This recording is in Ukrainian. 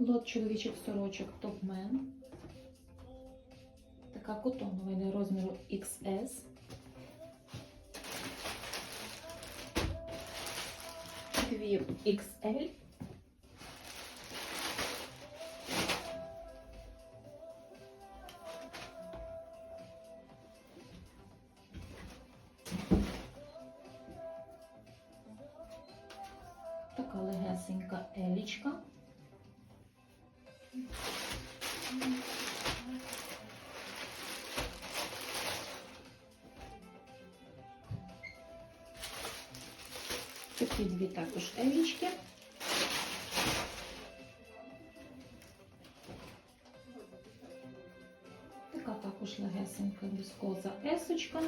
Лот чоловічих сорочок Топмен. Така котонова йде розміру XS. Дві XL. Така легесенька елічка. Такі дві також елічки. Така також легесенька віскоза есочка.